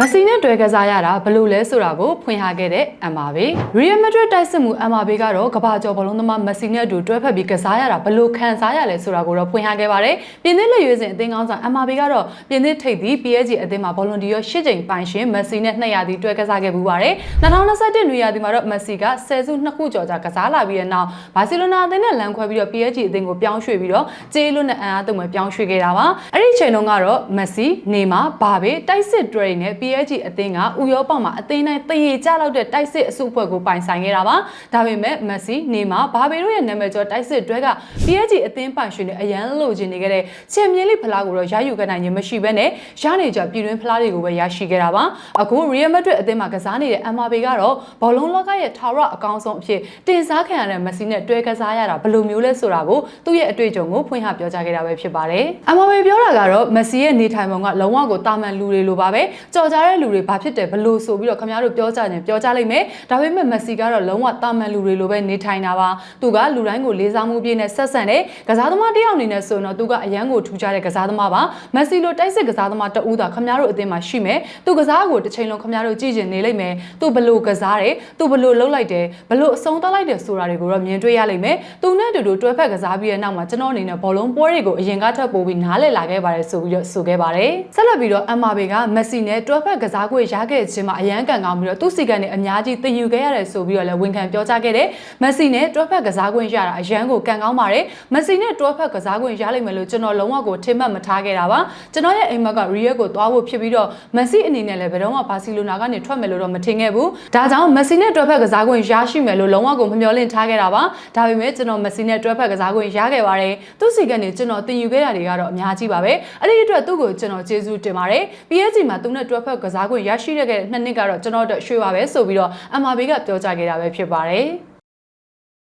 မက်ဆီနဲ့တွေ့ကစားရတာဘယ်လို့လဲဆိုတာကိုဖွင့်ဟခဲ့တဲ့ MRB Real Madrid တိုက်စစ်မှု MRB ကတော့ကမ္ဘာကျော်ဘလုံးသမားမက်ဆီနဲ့အတူတွဲဖက်ပြီးကစားရတာဘယ်လို့ခံစားရလဲဆိုတာကိုတော့ဖွင့်ဟခဲ့ပါတယ်ပြင်သစ်လက်ရွေးစင်အသင်းကောင်းဆောင် MRB ကတော့ပြင်သစ်ထိပ်သီး PSG အသင်းမှာဘောလုံးဒီရော၈ချိန်ပိုင်ရှင်မက်ဆီနဲ့200ရာသီတွဲကစားခဲ့ပူပါတယ်2021နွေရာသီမှာတော့မက်ဆီက10စု2ခုကျော်ကြာကစားလာပြီးတဲ့နောက်ဘာစီလိုနာအသင်းနဲ့လမ်းခွဲပြီးတော့ PSG အသင်းကိုပြောင်းရွှေ့ပြီးတော့ဂျေးလွတ်နဲ့အန်အားသုံးမဲ့ပြောင်းရွှေ့ခဲ့တာပါအဲ့ဒီချိန်တုန်းကတော့မက်ဆီနေမာဘာဘေတိုက်စစ်တွဲနဲ့ PSG အသင်းကဥရောပမှာအသင်းတိုင်းတရေကြလောက်တဲ့တိုက်စစ်အစုအဖွဲ့ကိုပိုင်ဆိုင်ခဲ့တာပါဒါပေမဲ့မက်ဆီနေမာဘာဘေတို့ရဲ့နာမည်ကျော်တိုက်စစ်တွဲက PSG အသင်းပိုင်ရှင်တွေအရန်လိုချင်နေခဲ့တဲ့ချန်ပီယံလိဖလားကိုတော့ရယူခဲ့နိုင်ခြင်းမရှိဘဲနဲ့ရနေကြပြည်တွင်းဖလားတွေကိုပဲရရှိခဲ့တာပါအခု Real Madrid အသင်းမှာကစားနေတဲ့ Mbappe ကတော့ဘောလုံးလောကရဲ့ထာဝရအကောင်းဆုံးအဖြစ်တင်စားခံရတဲ့မက်ဆီနဲ့တွဲကစားရတာဘယ်လိုမျိုးလဲဆိုတာကိုသူ့ရဲ့အတွေ့အကြုံကိုဖွင့်ဟပြောကြားခဲ့တာပဲဖြစ်ပါတယ်။ Mbappe ပြောတာကတော့မက်ဆီရဲ့နေထိုင်ပုံကလုံးဝကိုတာမန်လူတွေလိုပါပဲကြော်ကြားတဲ့လူတွေဘာဖြစ်တယ်ဘလို့ဆိုပြီးတော့ခင်ဗျားတို့ပြောကြတယ်ပြောကြလိမ့်မယ်။ဒါပေမဲ့မက်ဆီကတော့လုံးဝတာမန်လူတွေလိုပဲနေထိုင်တာပါ။သူကလူတိုင်းကိုလေးစားမှုပြည့်နဲ့ဆက်ဆံတဲ့ကစားသမားတစ်ယောက်အနေနဲ့ဆိုရင်တော့သူကအရန်ကိုထူးခြားတဲ့ကစားသမားပါ။မက်ဆီလိုတိုက်စစ်ကစားသမားတဦးသာခင်ဗျားတို့အသင်းမှာရှိမယ်။သူကစားကိုတစ်ချိန်လုံးခင်ဗျားတို့ကြည့်ကျင်နေလိမ့်မယ်။သူဘလို့ကစားတယ်။သူဘလို့လှုပ်လိုက်တယ်။ဘလို့အဆုံးသတ်လိုက်တယ်ဆိုတာတွေကိုတော့မြင်တွေ့ရလိမ့်မယ်။သူနဲ့အတူတူတွဲဖက်ကစားပြီးတဲ့နောက်မှာကျွန်တော်အနေနဲ့ဘောလုံးပွဲတွေကိုအရင်ကထပ်ပို့ပြီးနားလည်လာခဲ့ပါတယ်ဆိုပြီးတော့ဆိုခဲ့ပါတယ်။ဆက်လက်ပြီးတော့ MRB ကမက်ဆီနဲ့တွဲဖက်ကစားခွင့်ရခဲ့ခြင်းမှာအရန်ကန်ကောင်းပြီးတော့သူ့စီကန်နဲ့အများကြီးသင်ယူခဲ့ရတယ်ဆိုပြီးတော့လည်းဝန်ခံပြောကြားခဲ့တယ်။မက်ဆီနဲ့တွဲဖက်ကစားခွင့်ရတာအရန်ကိုကန်ကောင်းပါတယ်။မက်ဆီနဲ့တွဲဖက်ကစားခွင့်ရလိမ့်မယ်လို့ကျွန်တော်လုံးဝကိုထင်မှတ်မထားခဲ့တာပါ။ကျွန်တော်ရဲ့အိမ်မက်ကရီယက်ကိုသွားဖို့ဖြစ်ပြီးတော့မက်ဆီအနေနဲ့လည်းဘယ်တော့မှဘာစီလိုနာကနေထွက်မယ်လို့တော့မထင်ခဲ့ဘူး။ဒါကြောင့်မက်ဆီနဲ့တွဲဖက်ကစားခွင့်ရရှိမယ်လို့လုံးဝကိုမမျှော်လင့်ထားခဲ့တာပါ။ဒါပေမဲ့ကျွန်တော်မက်ဆီနဲ့တွဲဖက်ကစားခွင့်ရခဲ့ပါတယ်။သူ့စီကနေကျွန်တော်သင်ယူခဲ့တာတွေကတော့အများကြီးပါပဲ။အဲ့ဒီအတွက်သူ့ကိုကျွန်တော်ကျေးဇူးတင်ပါတယ်။ PSG မှာသူနဲ့တွဲဖက်ကစားခွင့်ရရှိတဲ့နှစ်နှစ်ကတော့ကျွန်တော်တို့ရွှေပါပဲဆိုပြီးတော့ MRB ကပြောကြားခဲ့တာပဲဖြစ်ပါတယ်။